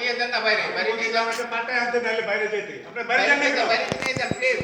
নিয়ে যান না বাইরে বাইরে নিয়ে যান। মাঠে আসতে আনতে নাহলে বাইরে যেতে। আপনি বাইরে যান না বাইরে নিয়ে যান প্লিজ